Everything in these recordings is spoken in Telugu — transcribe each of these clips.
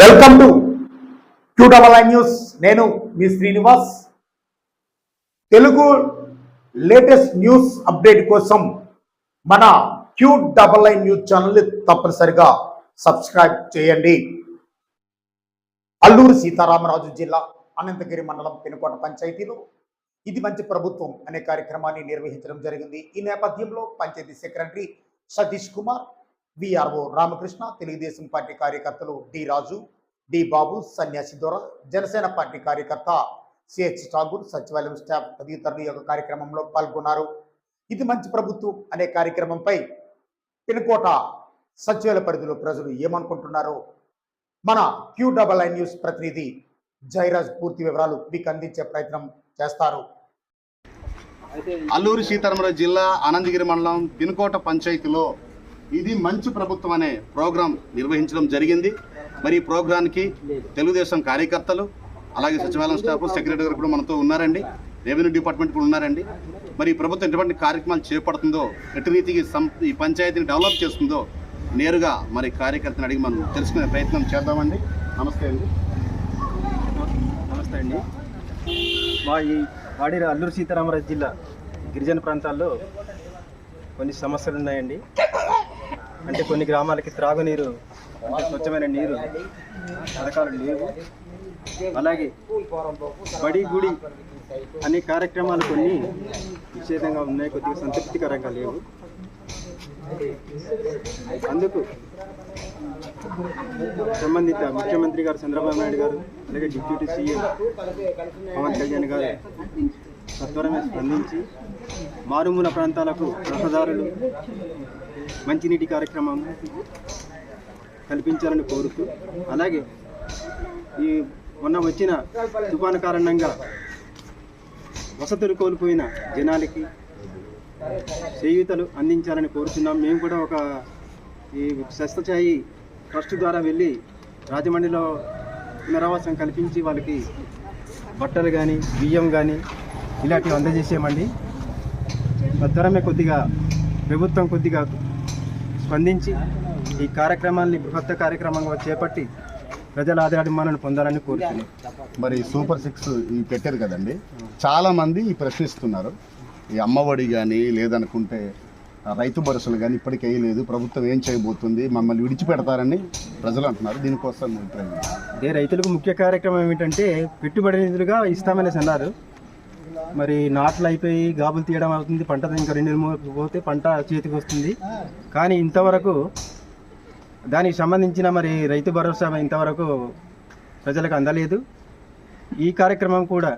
Welcome to Q double I news. నేను మీ Srinivas. Telugu latest news update కోసం మన Q double I news channel తప్పనిసరిగా సబ్స్క్రైబ్ చేయండి. అల్లూరు సీతారామరాజు జిల్లా అనంతగిరి మండలం పెనుకోట పంచాయతీలో ఇది మంచి ప్రభుత్వం అనే కార్యక్రమాన్ని నిర్వహించడం జరిగింది. ఈ నేపథ్యంలో panchayat secretary Satish Kumar VRO Ramakrishna Telugudesam party కార్యకర్తలు D Raju D Babu Sanyasi Dora Janasena party కార్యకర్త సిహెచ్ ఠాగూర్ సచివాలయం స్టాఫ్ తదితరులు యొక్క కార్యక్రమంలో పాల్గొన్నారు. ఇది మంచి ప్రభుత్వం అనే కార్యక్రమంపై పినకోట సచివాలయ పరిధిలో ప్రజలు ఏమనుకుంటున్నారో మన క్యూ డబల్ ఐ న్యూస్ ప్రతినిధి జయరాజ్ పూర్తి వివరాలు మీకు అందించే ప్రయత్నం చేస్తారు. అల్లూరి సీతారామరాజు జిల్లా అనంతగిరి మండలం పినుకోట పంచాయతీలో ఇది మంచి ప్రభుత్వం అనే ప్రోగ్రాం నిర్వహించడం జరిగింది. మరి ఈ ప్రోగ్రాంకి తెలుగుదేశం కార్యకర్తలు అలాగే సచివాలయం స్టాఫ్ సెక్రటరీ గారు కూడా మనతో ఉన్నారండి. రెవెన్యూ డిపార్ట్మెంట్ కూడా ఉన్నారండి. మరి ఈ ప్రభుత్వం ఎటువంటి కార్యక్రమాలు చేపడుతుందో ఎటు రీతికి సం- ఈ పంచాయతీని డెవలప్ చేస్తుందో నేరుగా మరి కార్యకర్తను అడిగి మనం తెలుసుకునే ప్రయత్నం చేద్దామండి. నమస్తే అండి. నమస్తే అండి. మా ఈ వాడి అల్లూరు సీతారామరాజు జిల్లా గిరిజన ప్రాంతాల్లో కొన్ని సమస్యలు ఉన్నాయండి. అంటే కొన్ని గ్రామాలకి త్రాగునీరు అంటే స్వచ్ఛమైన నీరు పథకాలు లేవు. అలాగే బడి గుడి అనే కార్యక్రమాలు కొన్ని నిషేధంగా ఉన్నాయి కొద్దిగా సంతృప్తికరంగా లేవు. అందుకు సంబంధిత ముఖ్యమంత్రి గారు చంద్రబాబు నాయుడు గారు అలాగే డిప్యూటీ సీఎం పవన్ కళ్యాణ్ గారు సత్వరమే స్పందించి మారుమూల ప్రాంతాలకు రహదారులు మంచినీటి కార్యక్రమం కల్పించాలని కోరుతూ అలాగే ఈ మొన్న వచ్చిన తుఫాను కారణంగా వసతులు కోల్పోయిన జనాలకి చేయూతలు అందించాలని కోరుతున్నాం. మేము కూడా ఒక ఈ స్వస్థఛాయి ట్రస్ట్ ద్వారా వెళ్ళి రాజమండ్రిలో పునరావాసం కల్పించి వాళ్ళకి బట్టలు కానీ బియ్యం కానీ ఇలాంటివి అందజేసామండి తరమే కొద్దిగా ప్రభుత్వం కొద్దిగా స్పందించి ఈ కార్యక్రమాన్ని కొత్త కార్యక్రమంగా చేపట్టి ప్రజల ఆదరణను పొందాలని కోరుతున్నాం. మరి సూపర్ సిక్స్ ఇవి పెట్టారు కదండి. చాలా మంది ప్రశ్నిస్తున్నారు. ఈ అమ్మఒడి కానీ లేదనుకుంటే రైతు భరోసాలు కానీ ఇప్పటికీ వేయలేదు ప్రభుత్వం ఏం చేయబోతుంది? మమ్మల్ని విడిచిపెడతారని ప్రజలు అంటున్నారు. దీనికోసం? అదే రైతులకు ముఖ్య కార్యక్రమం ఏమిటంటే పెట్టుబడి నిధులుగా ఇస్తామనేసి అన్నారు. మరి నాట్లు అయిపోయి గాబులు తీయడం అవుతుంది పంట ఇంకా రెండు నెలలు పోతే పంట చేతికి వస్తుంది. కానీ ఇంతవరకు దానికి సంబంధించిన మరి రైతు భరోసా ఇంతవరకు ప్రజలకు అందలేదు. ఈ కార్యక్రమం కూడా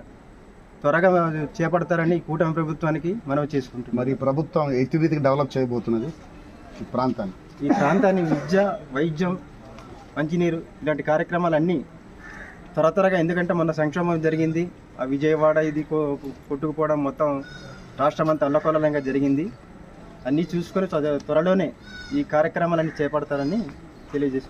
త్వరగా చేపడతారని కూటమి ప్రభుత్వానికి మనం చేసుకుంటున్నాం. మరి ప్రభుత్వం రీతికి డెవలప్ చేయబోతున్నది? ఈ ప్రాంతాన్ని. ఈ ప్రాంతాన్ని విద్య వైద్యం మంచినీరు ఇలాంటి కార్యక్రమాలన్నీ త్వర త్వరగా ఎందుకంటే మొన్న సంక్షోభం జరిగింది. ఆ విజయవాడ ఇది కో- కొట్టుకుపోవడం మొత్తం రాష్ట్రం అంతా అల్లకొల్లంగా జరిగింది. అన్నీ చూసుకొని త్వరలోనే ఈ కార్యక్రమాలన్నీ చేపడతారని తెలియజేసుకుంటున్నాను.